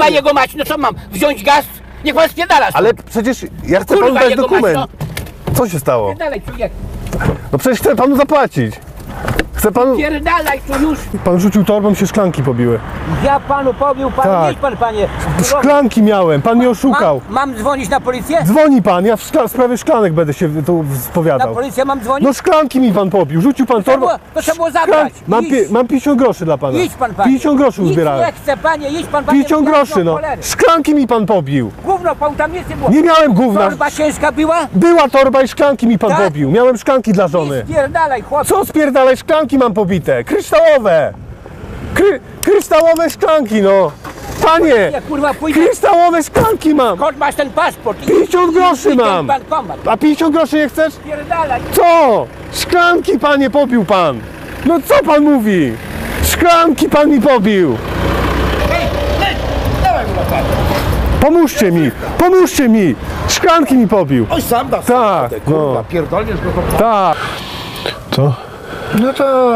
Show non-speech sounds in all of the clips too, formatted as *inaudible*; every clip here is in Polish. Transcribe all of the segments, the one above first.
Kurwa jego mać, no co mam? Wziąć gaz? Niech pan spierdala. Ale przecież ja chcę panu Kurwa dać jego dokument. mać, Co się stało? No przecież chcę panu zapłacić. Chcę panu... Spierdalaj tu już. Pan rzucił torbą, się szklanki pobiły. Ja panu pobił, pan, Tak. idź pan panie. Szklanki miałem, pan mnie oszukał. Mam, mam dzwonić na policję? Dzwoni pan, ja w, szkla... w sprawie szklanek będę się tu Na spowiadał. policję mam dzwonić? No szklanki mi pan pobił, rzucił pan trzeba torbą. było- to trzeba było zabrać. Mam, Idź. pi- mam 50 groszy dla pana. Idź pan panie. 50 groszy Nic uzbierałem. nie chcę panie, idź pan panie. 50 Ja groszy, no. cholery. Szklanki mi pan pobił. Gówno, pan tam nie było. Nie miałem gówna. Torba ciężka była? Była torba i szklanki mi pan Tak? pobił. Miałem szklanki dla żony. Spierdalaj chłopie. Co spierdalaj, szklanki mam pobite. Kryształowe. Kry... Kryształowe szklanki, no. Panie, Ja kurwa pójdę. kryształowe szklanki mam. Skąd masz ten paszport? 50 groszy mam. A 50 groszy nie chcesz? Co? Szklanki panie pobił pan. No co pan mówi? Szklanki pan mi pobił. Pomóżcie mi, pomóżcie mi. Szklanki mi pobił. Oj, sam da Tak, kurwa, no. pierdolniesz go to... Tak. Co? No to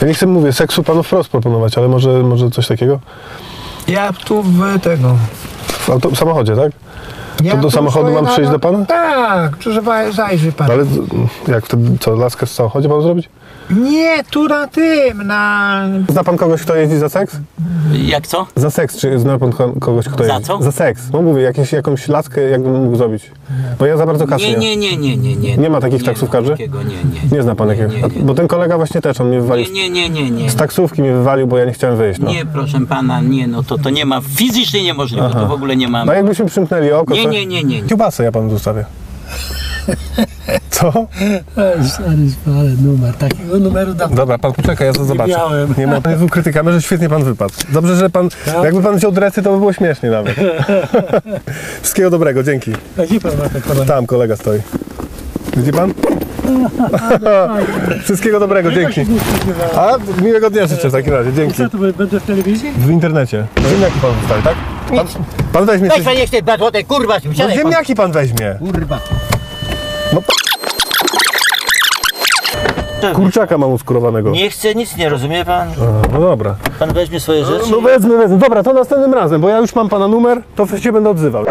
Ja nie chcę, mówię, seksu panu wprost proponować, ale może, może coś takiego? ja tu w tego... W auto, w samochodzie, tak? Ja do tu samochodu mam przyjść do pana? Tak, to żeby zajrzy pan. Ale jak wtedy, co, laskę w samochodzie pan zrobić? Nie, tu na tym, na... Zna pan kogoś, kto jeździ za seks? Jak co? Za seks, czy zna pan ko- kogoś, kto Za jeździ? co? Za seks. No mówię, jakieś, jakąś laskę jakbym mógł zrobić. Bo ja za bardzo kasy Nie, nie, nie, nie, nie, nie. Nie ma takich nie taksówkarzy? ma takiego, nie, nie. Nie zna pan nie. Bo ten kolega właśnie też, on mnie wywalił. Nie, nie, nie, nie, nie. Z taksówki mnie wywalił, bo ja nie chciałem wyjść. No. Nie, proszę pana, nie, no to, to nie ma, fizycznie niemożliwe, to w ogóle nie ma. No jakbyśmy przymknęli oko, Nie, to... nie, nie, nie. nie. Kiełbasę ja panu zostawię. Co? Stary, ale numer. Takiego numeru dawno. Dobra, pan poczekaj, ja to zobaczę. miałem. Nie ma pan jest ukryty kamerze, świetnie pan wypadł. Dobrze, że pan, jakby pan wziął dresy, to by było śmiesznie nawet. *laughs* Wszystkiego dobrego, dzięki. A gdzie pan ma ten kolor? Tam kolega stoi. Widzi pan? *laughs* Wszystkiego dobrego, dzięki. A miłego dnia życzę w takim razie, dzięki. Co, to będę w telewizji? W internecie. Ziemniaki pan zostawi, tak? Pan, pan weźmie Weź coś... pan tej dwa złote, kurwa, No, siadaj pan. ziemniaki pan weźmie. Kurwa. Kurczaka mam uskurowanego. Nie chcę nic, nie rozumie pan? A, No dobra. Pan weźmie swoje rzeczy. No wezmę, wezmę. Dobra, to następnym razem, bo ja już mam pana numer, to się będę odzywał.